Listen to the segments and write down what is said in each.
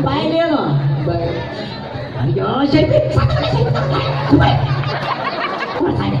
Pai dia. Ayo, sepi. Satu lagi sepi. Dua. Kuat saja.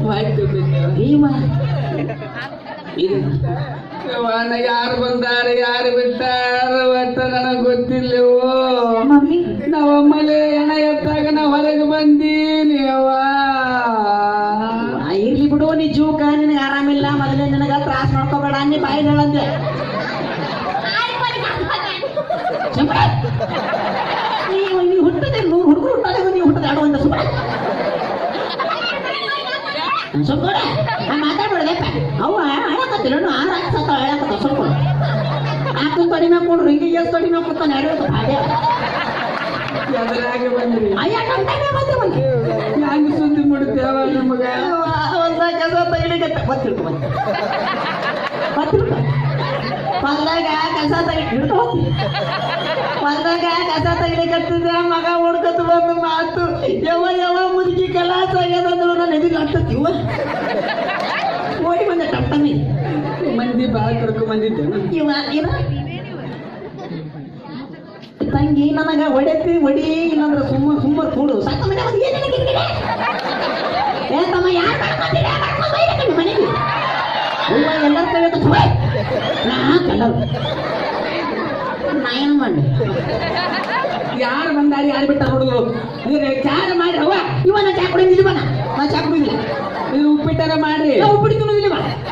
Bhima. ಯಾರು ಬಂದಾರೆ ಯಾರು ಬಿಟ್ಟಾರ ಒಟ್ಟ ನನಗೆ ಗೊತ್ತಿಲ್ಲವೋ ಮಮ್ಮಿ. ನಾವಮ್ಮಲೆ ಹೆಣ ಎತ್ತಾಗ ನಾ ಹೊರಗೆ ಬಂದೀನಿ ಅವ್ವ. ಆ, ಇರ್ಲಿ ಬಿಡು ನೀ ಜೂಕ ನಿನಗೆ ಆರಾಮಿಲ್ಲ ಮೊದಲೇ ನಿನಗ ತ್ರಾಸ ಮಾಡ್ಕೋಬೇಡ ನೀ ಬಾಯಿ ಹೇಳಂದೆ ಸುಮ್ನೆ. ನೀವು ನೀವು ಹುಟ್ಟದೆ ನೂರು ಹುಡುಗರು ಹುಟ್ಟಾಗ ನೀವು ಹುಟ್ಟದ ಆಡುವಂತ ಸುಮ್ಮನೆ ಸುಮ್ಮನೆ ನಾ ಮಾತಾಡ್ಬೇಡದಪ್ಪ ಅವ ಹೇಳಕತ್ತಿಲ್ಲ. ಆರು ಹಾಕಿ ಸತ್ತ ಹೇಳಕತ್ತ ತೊಡಿ ಮ್ಯಾಗ ಕೊಡ್ರು. ಹಿಂಗೆ ಎಷ್ಟು ತೊಡಿ ಮ್ಯಾಗ ಕೊಡ್ತಾನೆ. ಹೇಳೋದು ಹಾಗೆ ಎದುರಾಗಿ ಬಂದ್ರಿ ಅಯ್ಯ ನಮ್ಮ ಟೈಮೇ ಬಂದೇವಲ್ಲ ಹೆಂಗ್ ಸುದ್ದಿ ಮುಡ್ತೇವ ನಮಗ? ಒಂದ ಕೆಲಸ ತೆಗಿಲಿಕ್ಕೆ ಗೊತ್ತಿರ್ತು ಬಂದು ಗೊತ್ತಿರ್ತು ಹೊಲ್ದಾಗ ಕಸ ತೆಗಿ ಹಿಡ್ಕೊ ಹೊಲ್ದಾಗ ಕಸ ತೆಗಿಲಿಕ್ಕತ್ತಿದ್ದ ಮಗ ಹುಡ್ಕತ್ ಬಂದು ಮಾತು. ಯಾವ ಯಾವ ಆಗ್ತತಿವ ಓಡಿ ಬಂದೆ ಟಪ್ಪನಿ ಮಂದಿ ಬಾಳ ಕರ್ಕೊಂಡ್ ಬಂದಿದ್ದೇನೆ ಇವ ಇವ. ತಂಗಿ ನನಗ ಹೊಡೆತಿ ಹೊಡಿ ಇಲ್ಲಂದ್ರೆ ಸುಮ್ಮ ಸುಮ್ಮ ಕೂಡು. ಸಾಕ ಮನೆ ಕಿರಿಕಿರಿ? ಏ ತಮ್ಮ ಯಾರು ಮನೆಗೆ. ಇವ ಎಲ್ಲರ ಸುಮ್ಮನೆ. ನಾ ಕಲ್ಲರು ನಾ ಏನು ಮಾಡಿ ಯಾರು ಬಂದಾರ ಯಾರು ಬಿಟ್ಟ ಹುಡುಗರು ಕ್ಯಾರ ಮಾಡಿ ಅವ ಇವ ನಾ ಚಾ ಕುಡಿದಿಲ್ಲ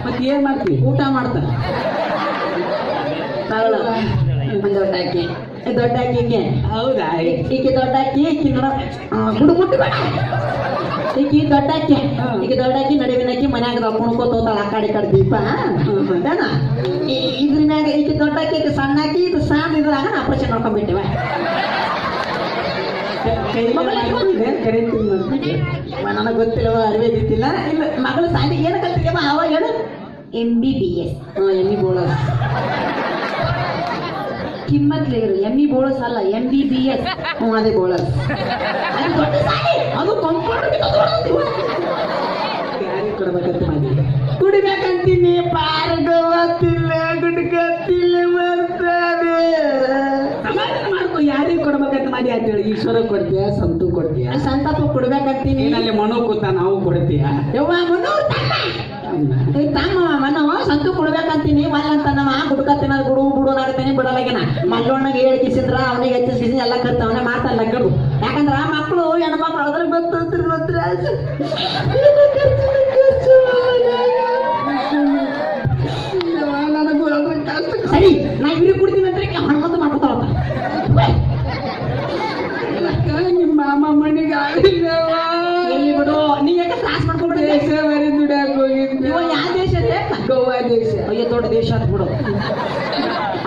ಮತ್ತೆ ಏನ್ ಮಾಡ್ತೀವಿ ಊಟ ಮಾಡ್ತಾರೆ ದೊಡ್ಡ ಅಕ್ಕಿ. ದೊಡ್ಡ ಅಕ್ಕಿಗೆ ಹೌದಾ? ಈಕೆ ದೊಡ್ಡ ಅಕ್ಕಿ ಗುಡು ಮುಟ್ಟು ಈಕಿ ದೊಡ್ಡ ಅಕ್ಕಿ. ಈಗ ದೊಡ್ಡ ಅಕ್ಕಿ ನಡುವಿನ ಅಕ್ಕಿ ಮನ್ಯಾಗ ಕುಣ್ಕೋತ ಹೋತಾಳ ಆ ಕಡೆ ಕಡೆ ದೀಪ. ಇದ್ರ ಮ್ಯಾಗ ಈಕೆ ದೊಡ್ಡ ಅಕ್ಕಿ ಈಕೆ ಸಣ್ಣ ಅಕ್ಕಿ ಇದು ಸಣ್ಣ ಇದ್ರಾಗ ಆಪರೇಷನ್ ಮಾಡ್ಕೊಂಡ್ಬಿಟ್ಟಿವ ನನಗೆ ಗೊತ್ತಿಲ್ಲವ ಅರಿವೆ ಇದ್ದಿಲ್ಲ ಇಲ್ಲ ಮಗಳು ಸಾಲಿ ಏನು ಕಲ್ತಿದ್ಯಮ್ಮ ಅವಾಗ ಹೇಳು M B B S M E ಬೋಳಸ್ ಕಿಮ್ಮತ್ ಲೇರು ಎಂ ಇ ಬೋಳಸ್ ಅಲ್ಲ ಎಂ ಬಿ ಬಿ ಎಸ್ ಹ್ಞೂ ಅದೇ ಬೋಳಸ್ ಅದು ದೊಡ್ಡ ಸಾಲಿ. ಅದು ಕಂಪೌಂಡ್ ಯಾರಿಗೆ ಕೊಡ್ಬೇಕಂತ ಮಾಡಿ ಕುಡಿಬೇಕಂತೀನಿ ಪಾರ್ಗ ಗುಡ್ಗತ್ತಿಲ್ಲ ಗುಡ್ಕತ್ತಿಲ್ಲ ಬರ್ತಾರೆ ಮಾಡ್ಕೊ ಯಾರಿಗೆ ಕೊಡ್ಬೇಕಂತ ಮಾಡಿ ಅಂತ ಹೇಳಿ. ಈಶ್ವರ ಕೊಡ್ತೀಯ ಸಂತು ಕೊಡ್ತೀಯ? ಸಂತಾಪ ಕೊಡ್ಬೇಕಂತೀನಿ. ಅಲ್ಲಿ ಮನೋ ಕೂತ ನಾವು ಕೊಡ್ತೀಯ? ಯವ್ವ ಮನೋ ಏ, ತಮ್ಮ ಮನವ ಸಂತು ಕೊಡ್ಬೇಕಂತೀನಿ. ಮಲ್ಲ ಅಂತ ನಮ್ಮ ಗುಡ್ಕತ್ತಿನ ಗುಡು ಗುಡು ನಾಗತೀನಿ ಬಿಡಲಾಗಿನ ಮಲ್ಲೊಣ್ಣಗೆ ಹೇಳಿ ಕಿಸಿದ್ರ, ಅವನಿಗೆ ಹೆಚ್ಚಿಸಿ ಎಲ್ಲ ಕರ್ತ, ಅವನೇ ಮಾತಲ್ಲ ಗಡು. ಯಾಕಂದ್ರ ಮಕ್ಕಳು ಹೆಣ್ಮಕ್ಳು ಅದ್ರ ಗೊತ್ತಿರ್ತೀರಿ ದೇಶ ಅಯ್ಯೋ ದೊಡ್ಡ ದೇಶ ಅಂತ ಬಿಡು.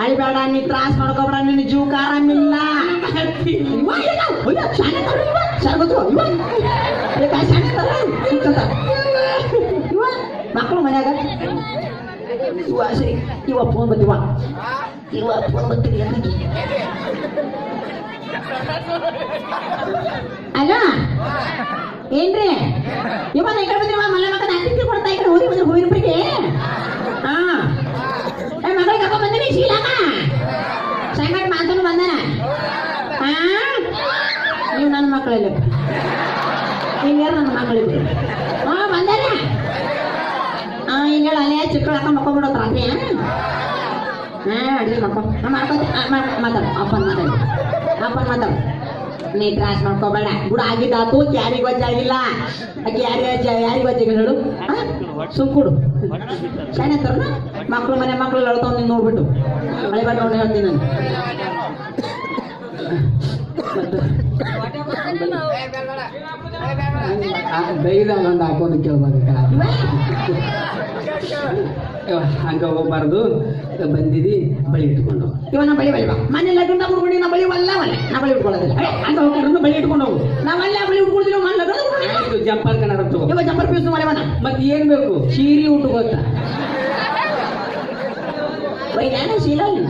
ಅಳಿಬೇಡ ನೀ ತ್ರಾಸ್ ಮಾಡ್ಕೊಬೇಡ ನಿನ್ನ ಜೀವಕ್ಕೆ ಆರಾಮಿಲ್ಲ? ಅಯ್ಯೋ, ಮಕ್ಕಳು ಮನ್ಯಾಗ? ಇವ ಸರಿ ಇವ ಫೋನ್ ಬತ್ತಿವ ಇವ ಫೋನ್ ಎಲ್ಲಿಗೆ ಅಲ್ಲ ಏನ್ರಿ? ಇವ ನಾ ಈ ಕಡೆ ಬಂದಿರುವ ಅತಿಥಿ ಕೊಡ್ತಾ ಈ ಕಡೆ ಹೋಗಿ ಬಂದ್ರೆ ಹೂವಿನಪರಿಗೆ ಹಾ ಏ ಮಗಳಿಗೆ ಕಪ್ಪ ಬಂದಿನಿ ಶೀಲಾಕ ಸಂಗಟ್ ಮಾತನು ಬಂದನ ಹಾ ನೀವು ಯಾರು ನನ್ನ ಮಕ್ಕಳಿಗೆ ಹಾ ಬಂದಾರ? ಹಾ ಈಗ ಹೇಳ ಅಲ್ಲೇ ಚಿಕ್ಕಳು ಹಾಕೊಂಡು ಮಕ್ಕೊಂಡ್ಬಿಡೋದು ಅದೇ ಹಾ ಅಡಿಗೆ ಮಕ್ಕಳು ನಾ ಮಾಡ್ಕೊತ ಮಾತಾಡು. ಅಪ್ಪನ ಮಾತಾಡು. ಅಪ್ಪನ ಮಾತಾಡ. ನೀ ತ್ರಾಸ್ ಮಾಡ್ಕೋಬೇಡ. ಗುಡ ಆಗಿದ್ದಾತು ಯಾರಿಗೂ ಗೊತ್ತಾಗಿಲ್ಲ ಅಕ್ಕಿ ಯಾರಿಗೆ ಯಾರಿಗೆ ವಜ್ಜಾಗಿಲ್ಲ ಹೇಳು? ಸುಮ್ ಕೊಡು. ಶಾಣೆ ತರೋಣ ಮಕ್ಕಳು ಮನೆ ಮಕ್ಕಳು ಅಳ್ತಾವ್ ನೀನು ನೋಡ್ಬಿಟ್ಟು. ಮಳೆ ಬಂದು ನೋಡಿ ಹೇಳ್ತೀನಿ ನಾನು. ಬೈದಾಗ ಒಂದು ಹಾಕೊಂಡು ಕೇಳ್ಬೇಕ ಹಂಗ ಹೋಗ್ಬಾರ್ದು. ಬಂದಿದಿ ಬಳಿ ಇಟ್ಕೊಂಡು ಹೋಗು. ಇವ ನಾ ಬಳಿ ಬಳಿ ಬಾ ಮನೆ ಲಗ್ನ ಹುಡ್ಕೊಂಡು ನಾ ಬಳಿ ಅಲ್ಲ ಮನೆ. ನಾ ಬಳಿ ಉಟ್ಕೊಳ್ಳೋದಿಲ್ಲ ಅಂತ ಹೋಗ್ಕೊಂಡು ಬಳಿ ಇಟ್ಕೊಂಡು ಹೋಗು. ನಾವೆಲ್ಲ ಬಳಿ ಉಟ್ಕೊಳ್ತೀವಿ ಮನೆ ಲಗ್ನ ಉಟ್ಕೊಂಡು ಜಂಪರ್ ಕನ್ನಡ ತಗೋ ಇವ ಜಂಪರ್ ಪೀಸ್ ಮನೆ. ಬನ ಮತ್ ಏನ್ ಬೇಕು? ಸೀರೆ ಉಟ್ಕೋತ ಬೈ ನಾನು ಶೀಲ ಇಲ್ಲ